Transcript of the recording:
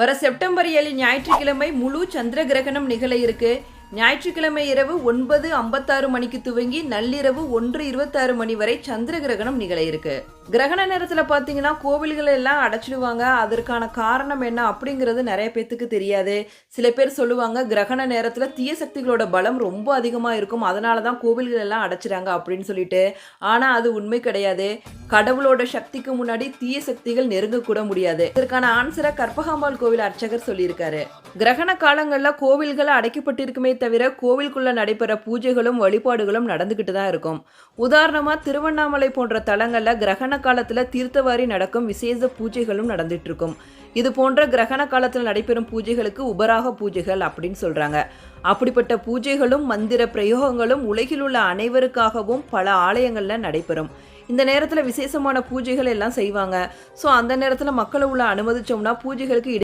வர செப்டம்பர் ஏழு ஞாயிற்றுக்கிழமை முழு சந்திர கிரகணம் நிகழ இருக்கு. ஞாயிற்றுக்கிழமை இரவு ஒன்பது ஐம்பத்தாறு மணிக்கு துவங்கி நள்ளிரவு ஒன்று இருபத்தாறு மணி வரை சந்திர கிரகணம் நிகழ இருக்கு. கிரகண நேரத்தில் பார்த்தீங்கன்னா கோவில்களை எல்லாம் அடைச்சிடுவாங்க. அதற்கான காரணம் என்ன அப்படிங்கிறது நிறைய பேத்துக்கு தெரியாது. சில பேர் சொல்லுவாங்க கிரகண நேரத்தில் தீய சக்திகளோட பலம் ரொம்ப அதிகமாக இருக்கும். அதனால தான் கோவில்கள் எல்லாம் அடைச்சிறாங்க அப்படின்னு சொல்லிட்டு. ஆனால் அது உண்மை கிடையாது. கடவுளோட சக்திக்கு முன்னாடி தீய சக்திகள் நெருங்கக்கூட முடியாது. இதற்கான ஆன்சரை கற்பகாம்பாள் கோவில் அர்ச்சகர் சொல்லியிருக்காரு. கிரகண காலங்களில் கோவில்களை அடைக்கப்பட்டிருக்குமே தவிர கோவிலுக்குள்ள நடைபெற பூஜைகளும் வழிபாடுகளும் நடந்துக்கிட்டு தான் இருக்கும். உதாரணமா திருவண்ணாமலை போன்ற தலங்கள்ல கிரகண காலத்துல தீர்த்தவாரி நடக்கும் விசேஷ பூஜைகளும் நடந்துட்டு இருக்கும் இது போன்ற கிரகண காலத்தில் நடைபெறும் பூஜைகளுக்கு உபராக பூஜைகள் அப்படின்னு சொல்றாங்க. அப்படிப்பட்ட பூஜைகளும் மந்திர பிரயோகங்களும் உலகில் உள்ள அனைவருக்காகவும் பல ஆலயங்கள்ல நடைபெறும். இந்த நேரத்தில் விசேஷமான பூஜைகள் எல்லாம் செய்வாங்க. ஸோ அந்த நேரத்தில் மக்களை உள்ள அனுமதிச்சோம்னா பூஜைகளுக்கு